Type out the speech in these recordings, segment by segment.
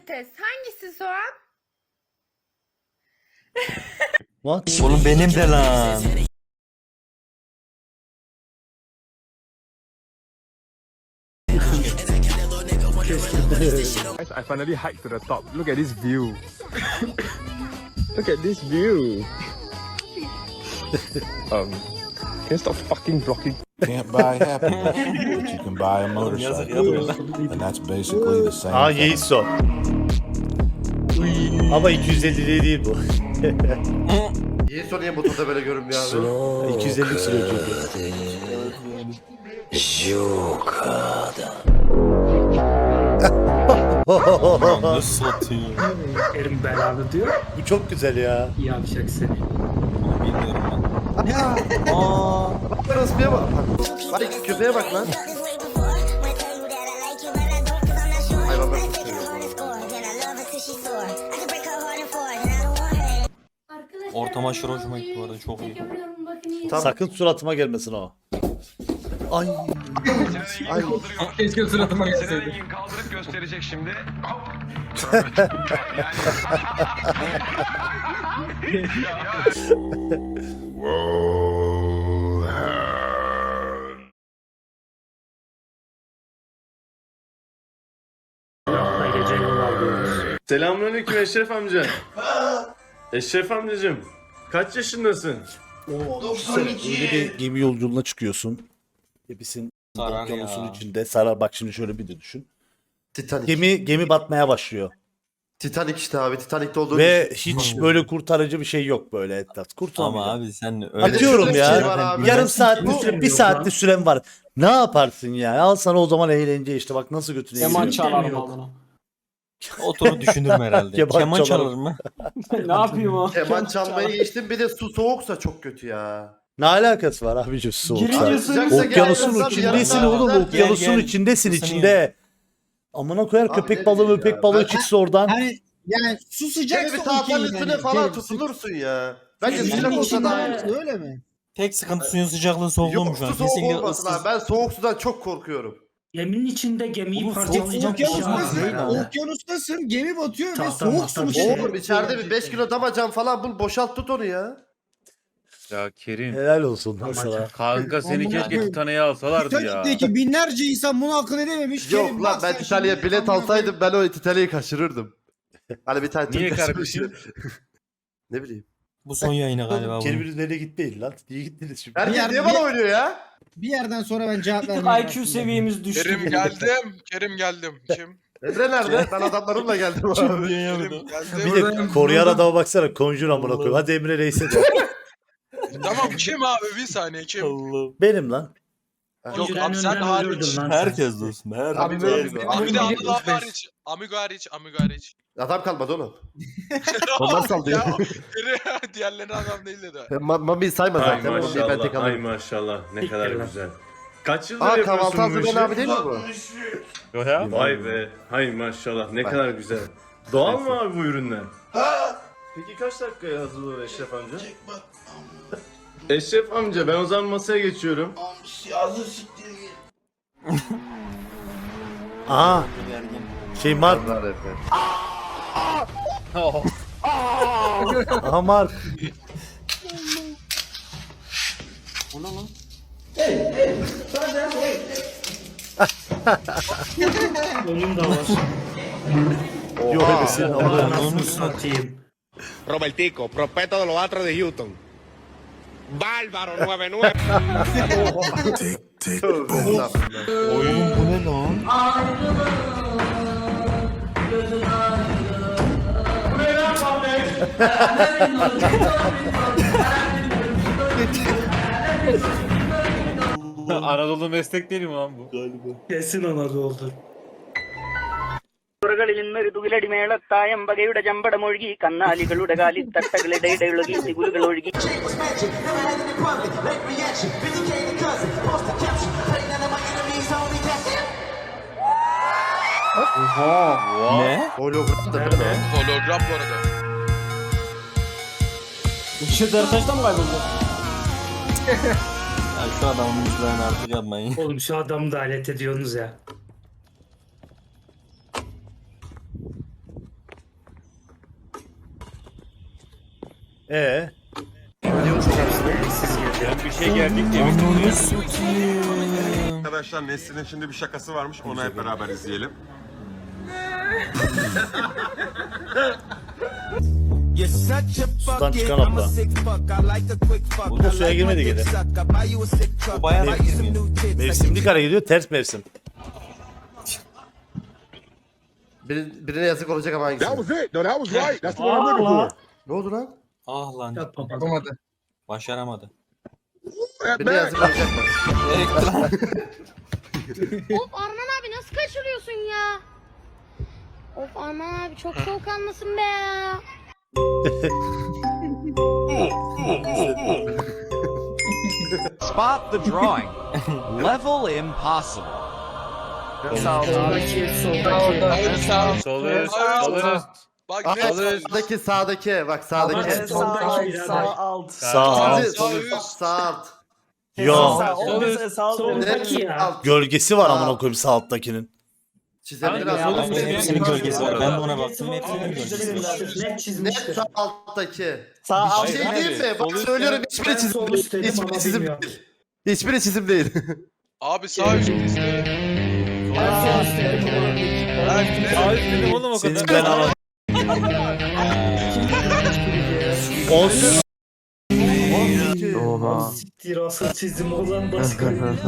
patates. Hangisi soğan? What? Oğlum benim de lan. Guys, I finally hiked to the top. Look at this view. Look at this view. um, can you stop fucking blocking? Can't buy happiness, but you can buy a motorcycle. And that's basically the same Aa thing. Yeiso. Ama 250 değil bu. Niye niye motorda böyle görünmüyor abi? 250 sürüyor çünkü. Nasıl satıyor? Erim belalı diyor. Bu çok güzel ya. Yavşak seni. Bilmiyorum ben. Aa. Bak Rosmi'ye bak. Bak köpeğe bak lan. Hayvanlar çok. Ortam aşırı hoşuma gitti bu arada çok iyi. Tam- Sakın suratıma gelmesin o. Ay. Ay. Keşke suratıma gelseydi. Kaldırıp gösterecek şimdi. Yol alıyoruz. Selamünaleyküm Eşref amca. Eşref amcacığım. Kaç yaşındasın? Öyle bir gemi yolculuğuna çıkıyorsun. Hepsin okyanusun ya. içinde. Sarar bak şimdi şöyle bir de düşün. Titanic. Gemi gemi batmaya başlıyor. Titanic işte abi. Titanic'te olduğu Ve hiç böyle kurtarıcı bir şey yok böyle etraf. Ama Kurtulamıyor. abi sen öyle Atıyorum ya. şey var abi. Yarım Ben- saat, Bu- bir, saatli süren var. Ne yaparsın ya? Al sana o zaman eğlence işte. Bak nasıl götüne Keman çalarım adına. oturup düşünürüm herhalde. Keman Keman, çalarım. çalar mı? ne yapayım o? Keman çalmayı geçtim bir de su soğuksa çok kötü ya. Ne alakası var abicim soğuk Girince saat? Sıcaksa Okyanusun içindesin oğlum. Okyanusun Gel, gel. içindesin içinde. Amına koyar Abi köpek ne balığı bileyim köpek ya. balığı Ben- çıksa oradan. Hani yani su Şöyle sıcaksa bir okey tahtanın yani. üstüne falan Şey, tutunursun ya. Bence Senin sıcak olsa içinde daha iyi. olsun, öyle mi? Tek sıkıntı suyun sıcaklığı soğukluğu Yok şu an. su soğuk Kesinlikle olmasın ıssız. abi. Ben soğuk sudan çok korkuyorum. Geminin içinde gemiyi Oğlum, parçalayacak bir şey var. Okyanustasın, okyanustasın, gemi batıyor ve Tahta soğuk mahta su bir bu şey. şey. Oğlum içeride bir 5 kilo damacan falan bul boşalt tut onu ya. Ya Kerim. Helal olsun lan sana. Kanka seni Amına keşke koyayım. Titanic'e alsalardı ya. Titanic'teki binlerce insan bunu akıl edememiş. Yok Gelin lan ben sen Titanic'e şimdi bilet amına alsaydım ben o Titanic'i kaçırırdım. Hani bir tane Niye Türk kardeşim? ne bileyim. Bu son yayını galiba bu. Kerim'in üzerine gitmeyin lan. Niye gittiniz şimdi? Herkes yer- niye bana oynuyor ya? Bir yerden sonra ben cevap tık IQ seviyemiz düştü. Kerim geldim. Kerim geldim. Kim? Emre nerede? Ben adamlarımla geldim abi. Kerim Bir de koruyan adama baksana. Konjur amına koyayım. Hadi Emre Reis'e de. tamam kim abi bir saniye kim? Allah. Benim lan. Yok abi sen hariç. Herkes dostum. Her Abi herkes. böyle- Abi de Amigo Amigo hariç. Amigo hariç. Amigo hariç. Adam kalmadı oğlum. Onlar saldı ya. Biri Diğerleri adam değil dedi. Ma- Mami'yi sayma Ay zaten. Mami'yi ben tek maşallah. Ay maşallah. Ne kadar lan. güzel. Kaç yıldır Aa yapıyorsun kahvaltı bu işi? abi değil mi bu? Yok ya. Vay be. Hay maşallah. Ne kadar güzel. Doğal mı abi bu ürünler? Peki kaç dakikaya hazırlanır Eşref amca? Eşref amca ben o zaman masaya geçiyorum. Aha. Şey Mark. Onlar efendim. Aha Mark. Onun da var. Yok edesin. Anasını satayım. Robertico, prospecto de los Astros de Houston. Bárbaro 99. Oğlum bu ne lan? Anadolu meslek değil mi lan bu? Kesin Anadolu'dur. പുറകളിൽ നിന്നൊരു തുകിലടി മേളത്തായം വകയുടെ ചമ്പടമൊഴുകി കന്നാലികളുടെ കാലിൽ തട്ടകളിടയിടയൊഴുകി സിഗുലുകൾ ഒഴുകി Ne? Hologram da değil mi? Hologram bu arada. İşte Dertaş'ta mı kayboldu? Ya şu adamın mızrağını artık yapmayın. Oğlum şu adamı da alet ediyorsunuz ya. Ee, Ben bir şey geldik diye Ananı satayım. Arkadaşlar Nesrin'in şimdi bir şakası varmış. Onu hep beraber izleyelim. sudan çıkan abla. Bu da suya girmedi gene. Bu bayağı girmiyor. Mevsimlik hale gidiyor ters mevsim. Bir, birine yazık olacak ama hangisi? it. No, that was right. That's Aa, Ne oldu lan? Ah lan. Yapamadı. Başaramadı. Yazık olacak? Of Arman abi nasıl kaçırıyorsun ya? Of Arman abi çok soğukkanlısın be ya. Spot the drawing. Level impossible. soldaki, soldaki. Sol üst, sol üst. Hayır, sağdaki sağdaki bak sağdaki. Sağ alt. Sağ alt. Sağ alt. Yo. Sol üst. Soldaki ya. Alt. Gölgesi var amına koyayım sağ alttakinin. Çizebilir aslında. oğlum, Hepsinin gölgesi var. Ben de ona baktım. Hepsinin gölgesi var. Net Ne çizmiştir. sağ alttaki? Sağ Bir alt. şey Hayır, diyeyim mi? Bak söylüyorum hiçbiri Ben çizim değil. Hiçbiri çizim değil. Hiçbiri çizim değil. Abi sağ üst izle. Ben sol üst dedim ama Sağ üst dedim oğlum o kadar. ben. Os. Oha. Siktir asıl çizim olan başkaymış.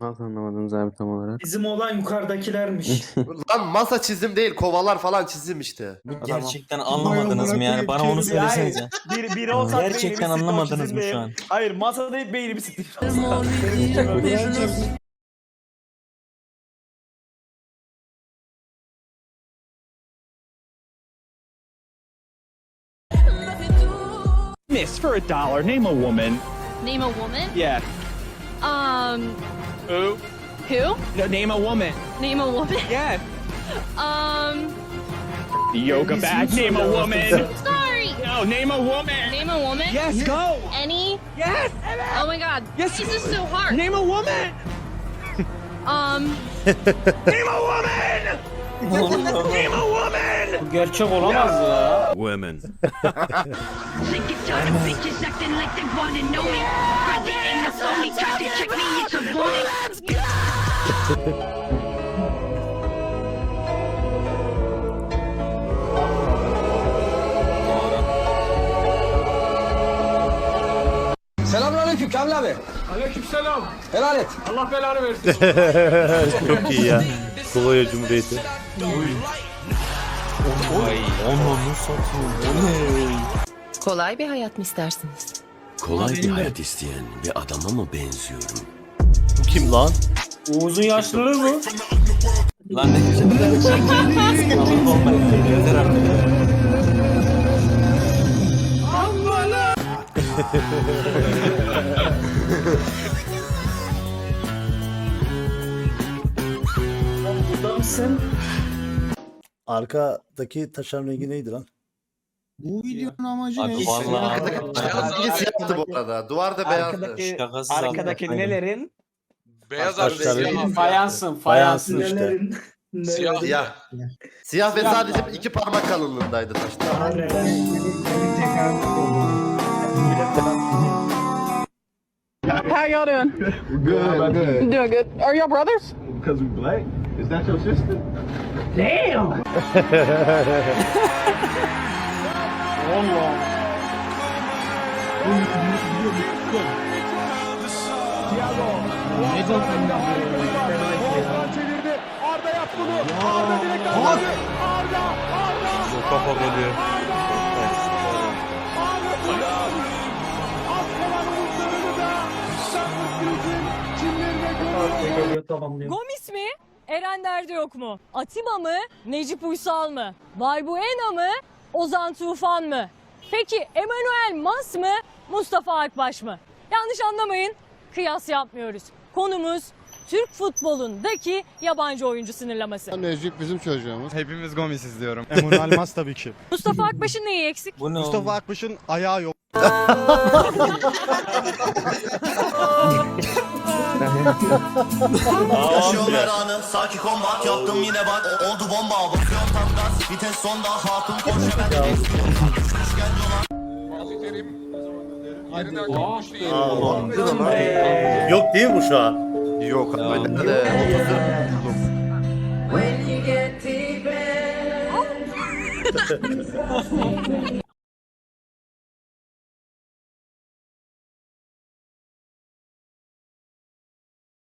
Nasıl anlamadınız abi tam olarak? Çizim olan yukarıdakilermiş. Lan masa çizim değil kovalar falan çizim işte. Gerçekten anlamadınız mı yani? Bana onu söylesenize. Bir, biri olsak Gerçekten anlamadınız mı şu an? Hayır masada hep beynimi siktim. Miss, for a dollar, name a woman. Name a woman? Yeah. Um, Who? who? No, name a woman. Name a woman? Yeah. Um, Yoga bag, name a woman. sorry. No, name a woman. Name a woman? Yes, go. Any? Yes. Oh my god. Yes. This is so hard. Name a woman. Um, Name a woman. Name a woman. Bu gerçek olamaz ya. Women. Selamünaleyküm Kamil abi. Aleykümselam. Helal et. Allah belanı versin. Çok iyi ya. Kolonya Cumhuriyeti. Ananı satayım. O ne? kolay bir hayat mı istersiniz? Kolay bir hayat isteyen bir adama mı benziyorum? Bu kim lan? Oğuz'un yaşlılığı mı? Lan ne güzel. Yeter artık. Burada mısın? Arkadaki taşan rengi neydi lan? Bu videonun amacı Abi ne? vallahi Arkadaki siyahtı bu arada. Duvarda beyazdı. şakasız Arkadaki anladım. nelerin? Beyaz Taşları Fayansın, fayansın işte. Nelerin? Nelerin? Siyah. Siyah ve sadece iki parmak kalınlığındaydı neler? How y'all doing? Good, good. Doing good. Are y'all brothers? Because we black. Is that your sister? Damn. Bu kafa golü. Geliyor tamamlıyor. Gomis mi? Eren Derdi yok mu? Atiba mı? Necip Uysal mı? Valbuena mı? Ozan Tufan mı? Peki Emmanuel Mas mı? Mustafa Akbaş mı? Yanlış anlamayın. Kıyas yapmıyoruz. Konumuz Türk futbolundaki yabancı oyuncu sınırlaması. Necip bizim çocuğumuz. Hepimiz Gomis izliyorum. Emanuel Mas tabii ki. Mustafa Akbaş'ın neyi eksik? Bu ne oğlum? Akbaş'ın ayağı yok. Tamam. Ya. anı Sanki kombat yaptım yine bak. O- Oldu bomba Basıyorum tam gaz. Vites sonda Hatun Aa, ulan. Yok değil mi bu şu an? Yok. Abi